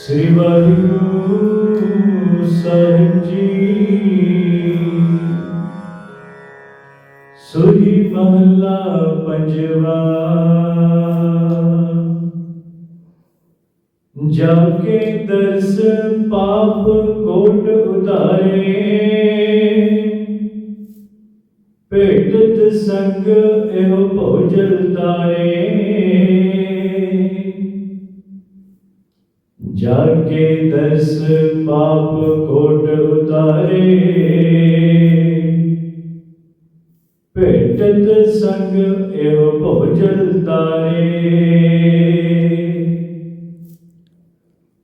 ਸ੍ਰੀ ਵਾਹਿਗੁਰੂ ਸਾਹਿਬ ਜੀ। ਸੋਹੀ ਮਹੱਲਾ ਪੰਜਵਾ। ਜਾ ਕੇ ਦਰਸ ਪਾਪ ਕੋਟ ਉਤਾਰੇ। ਭੇਟਤ ਸੰਗ ਇਹੋ ਭੋਜਲ ਤਾਰੇ। जाके दस पाप कोट उतारे भेटत संग एव भोजन तारे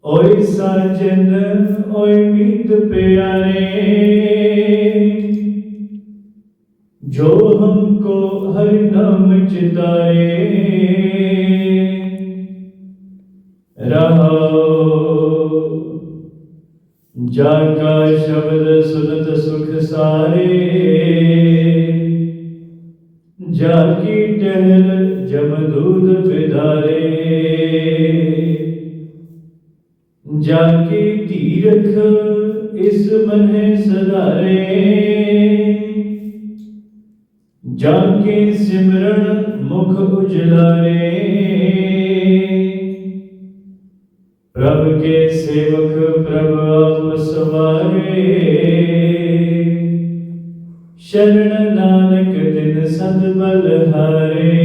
ओय साजन ओय मीत प्यारे जो हमको हर नाम चिताए ਜਾ ਕਾ ਸ਼ਬਦ ਸੁਨਤ ਸੁਖ ਸਾਰੇ। ਜਾ ਕੀ ਟਹਿਲ ਜਮਦੂਦ ਵਿਦਾਰੇ ਜਾ ਕੀ ਤੀਰਖ ਇਸ ਮਨਹਿ ਸਦਾਰੇ ਜਾ ਕੇ ਸਿਮਰਨ ਮੁਖ ਉਜਲਾਰੇ। ਪ੍ਰਭ ਕੇ ਸੇਵਕ ਪ੍ਰਭ ਸ਼ਰਨ ਨਾਨਕ ਤਿਨ ਸਦ ਬਲ ਹਾਰੇ।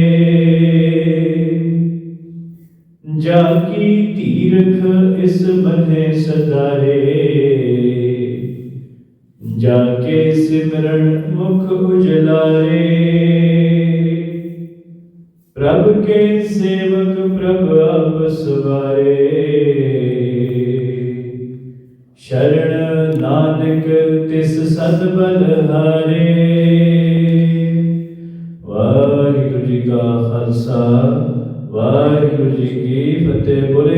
ਜਾ ਕੀ ਤੀਰਖ ਇਸ ਮਨੇ ਸਦਾਰੇ। ਜਾਕੇ ਸਿਮਰਨ ਮੁਖ ਉਜਲਾਰੇ। ਪ੍ਰਭ ਕੇ ਸੇਵਕ ਪ੍ਰਭ ਆਪ ਸਵਾਰੇ। ਸ਼ਰਨ ਨਾਨਕ ਤਿਸ ਸਦ ਬਲ ਵਾਹਿਗੁਰੂ ਜੀ ਕਾ ਖਾਲਸਾ ਵਾਹਿਗੁਰੂ ਜੀ ਕੀ ਫਤਿਹ। ਬੋਲੇ